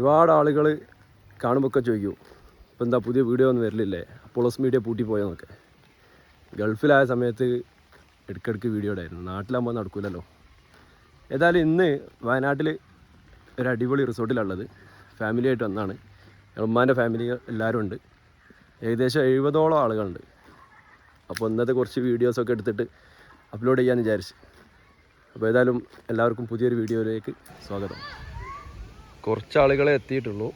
ഒരുപാട് ആളുകൾ കാണുമ്പോൾ ചോദിക്കും ഇപ്പം എന്താ പുതിയ വീഡിയോ ഒന്നും വരലില്ലേ? അപ്പോളോസ് മീഡിയ പൂട്ടി പോയെന്നൊക്കെ ഗൾഫിലായ സമയത്ത് ഇടയ്ക്കിടയ്ക്ക് വീഡിയോ ഇടായിരുന്നു. നാട്ടിലാകുമ്പോൾ നടക്കില്ലല്ലോ ഏതായാലും ഇന്ന് വയനാട്ടിൽ ഒരു അടിപൊളി റിസോർട്ടിലുള്ളത് ഫാമിലി ആയിട്ട് വന്നാണ്. ഉമ്മാന്റെ ഫാമിലി എല്ലാവരും ഉണ്ട്. ഏകദേശം എഴുപതോളം ആളുകളുണ്ട്. അപ്പോൾ ഇന്നത്തെ കുറച്ച് വീഡിയോസൊക്കെ എടുത്തിട്ട് അപ്ലോഡ് ചെയ്യാമെന്ന് വിചാരിച്ചു. അപ്പോൾ ഏതായാലും എല്ലാവർക്കും പുതിയൊരു വീഡിയോയിലേക്ക് സ്വാഗതം. കുറച്ച് ആളുകളെ എത്തിയിട്ടുള്ളൂ.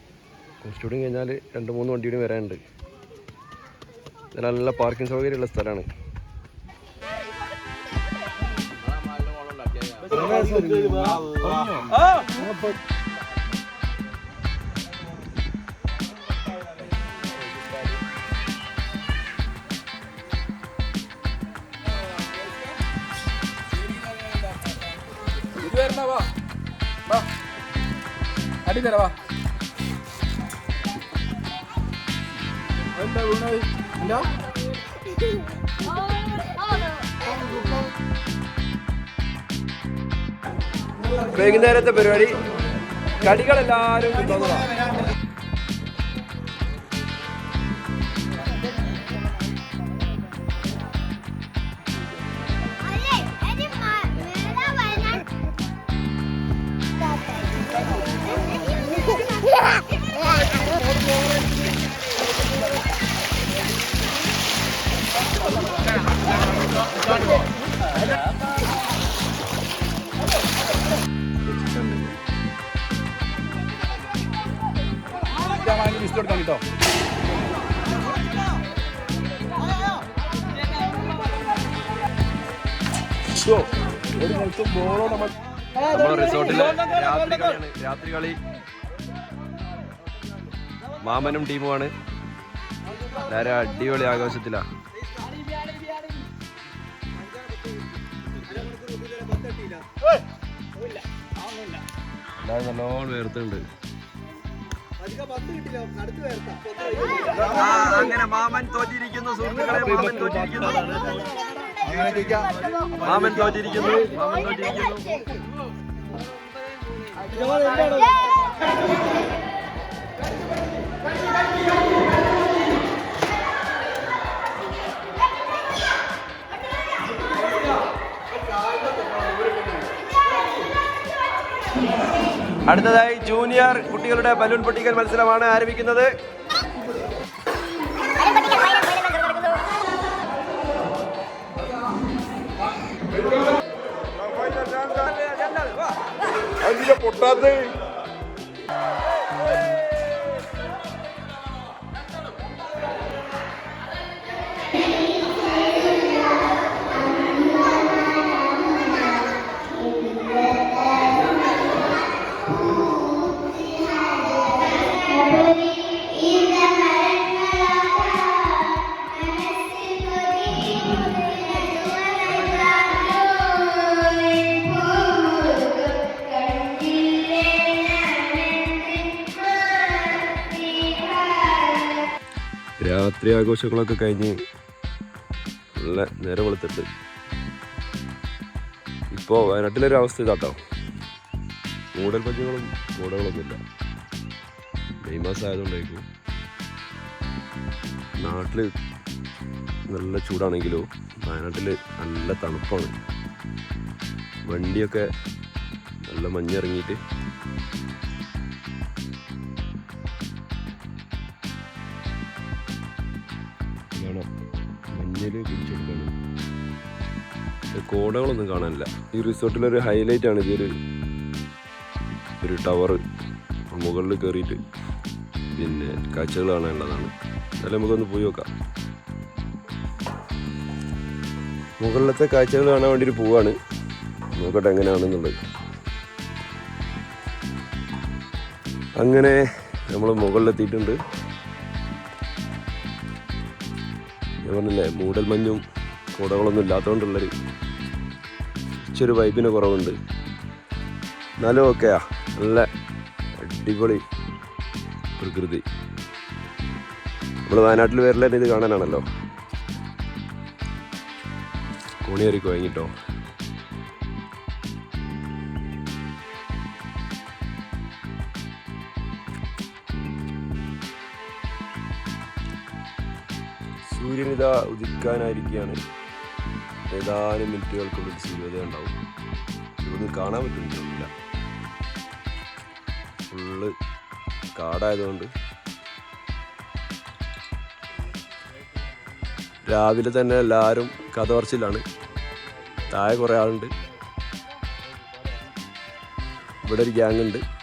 കുറച്ചുകൂടി കഴിഞ്ഞാൽ രണ്ട് മൂന്ന് വണ്ടിയും വരാനുണ്ട്. നല്ല പാർക്കിംഗ് സൗകര്യമുള്ള സ്ഥലമാണ്. ഇത് വാ. വാ. അടി തരവാ എന്താ വീണത് വൈകുന്നേരത്തെ പരിപാടി. കടികളെല്ലാവരും കൊണ്ടുവന്നതാണ് കേട്ടോ ോ? ഒരു നിലത്തും ബോളോ നമ്മൾ റിസോർട്ടിലെ രാത്രി കളിയാണ്. രാത്രി കളി മാമനും ടീമുമാണ് എല്ലാവരും അടിപൊളി ആഘോഷത്തിലാ. എല്ലാവരും നല്ലോണം വേർത്തുണ്ട് അങ്ങനെ മാമൻ തോറ്റിരിക്കുന്നു സുഹൃത്തുക്കളെ മാമൻ തോറ്റിരിക്കുന്നു മാമൻ തോറ്റിരിക്കുന്നു മാമൻ തോറ്റിരിക്കുന്നു അടുത്തതായി ജൂനിയർ കുട്ടികളുടെ ബലൂൺ പൊട്ടിക്കൽ മത്സരമാണ് ആരംഭിക്കുന്നത്. പൊട്ടാത്ത. രാത്രി ആഘോഷങ്ങളൊക്കെ കഴിഞ്ഞ് നല്ല നേരെ വെളുത്തിട്ട്. ഇപ്പോൾ വയനാട്ടിലൊരു അവസ്ഥ ഇതാട്ടോ. മൂടൽ പഞ്ഞുകളും കൂടകളൊന്നുമില്ല മെയ് മാസം ആയതുകൊണ്ടായിരിക്കും നാട്ടിൽ നല്ല ചൂടാണെങ്കിലോ വയനാട്ടിൽ നല്ല തണുപ്പാണ്. വണ്ടിയൊക്കെ നല്ല മഞ്ഞിറങ്ങിയിട്ട് മഞ്ഞിൽ പിടിച്ചെടുക്കാണ് കോടകളൊന്നും കാണാനില്ല. ഈ റിസോർട്ടിലൊരു ഹൈലൈറ്റ് ആണ് ഇതൊരു ഒരു ടവർ മുകളിൽ കയറിയിട്ട് പിന്നെ കാഴ്ചകൾ കാണാനുള്ളതാണ്. എന്നാലും നമുക്കൊന്ന് പോയി നോക്കാം. മുകളിലത്തെ കാഴ്ചകൾ കാണാൻ ഒരു പോവാണ്. നോക്കട്ടെ എങ്ങനെയാണെന്നുള്ളത്. അങ്ങനെ നമ്മൾ മുകളിലെത്തിയിട്ടുണ്ട്. ഞാൻ പറഞ്ഞില്ലേ മൂടൽ മഞ്ഞും കുടകളൊന്നും ഇല്ലാത്തതുകൊണ്ടുള്ളൊരു ഇച്ചൊരു വൈബിന് കുറവുണ്ട്. എന്നാലും ഓക്കെയാ നല്ല അടിപൊളി പ്രകൃതി. നമ്മൾ വയനാട്ടിൽ വരില്ല ഇത് കാണാനാണല്ലോ? കോണിയേറി കുഴങ്ങിട്ടോ സൂര്യൻ ഇതാ ഉദിക്കാനായിരിക്കുകയാണ്. ഏതാനും മിനിറ്റുകൾക്കുള്ളിൽ സൂര്യോദയം ഉണ്ടാവും. ഇതൊന്നും കാണാൻ പറ്റുന്നില്ല ഫുള്ള് കാടായതുകൊണ്ട്. രാവിലെ തന്നെ എല്ലാവരും കഥ താഴെ കുറേ ആളുണ്ട്. ഇവിടെ ഒരു ഗ്യാങ് ഉണ്ട്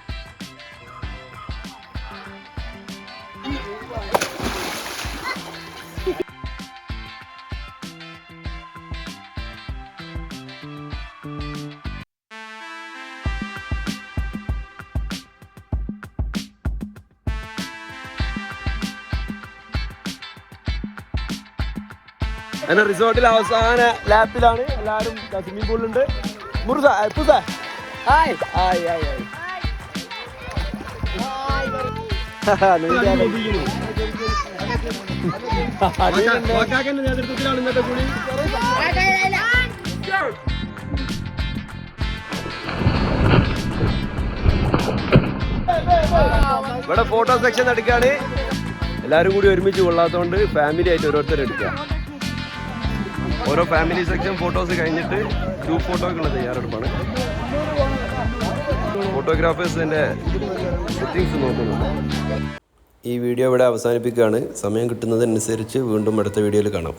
അങ്ങനെ റിസോർട്ടിൽ അവസാന ലാപ്പിലാണ് എല്ലാവരും സ്വിമ്മിംഗ് പൂളിലുണ്ട് മുറുസ പുസ. ഹായ്. Hi hi hi. നേതൃത്വത്തിലാണ് ഇന്നത്തെ കൂടി ഇവിടെ ഫോട്ടോ സെക്ഷൻ എടുക്കാണ്. എല്ലാവരും കൂടി ഒരുമിച്ച് കൊള്ളാത്തതുകൊണ്ട് ഫാമിലി ആയിട്ട് ഓരോരുത്തരും എടുക്കുക ഓരോ ഫാമിലി സെക്ഷൻ ഫോട്ടോസ് കഴിഞ്ഞിട്ട് ഗ്രൂപ്പ് ഫോട്ടോക്കുള്ള തയ്യാറെടുപ്പാണ്. ഫോട്ടോഗ്രാഫേഴ്സിന്റെ സെറ്റിങ്സ് നോക്കുന്നുണ്ട്. ഈ വീഡിയോ ഇവിടെ അവസാനിപ്പിക്കുകയാണ്. സമയം കിട്ടുന്നതനുസരിച്ച് വീണ്ടും അടുത്ത വീഡിയോയിൽ കാണാം.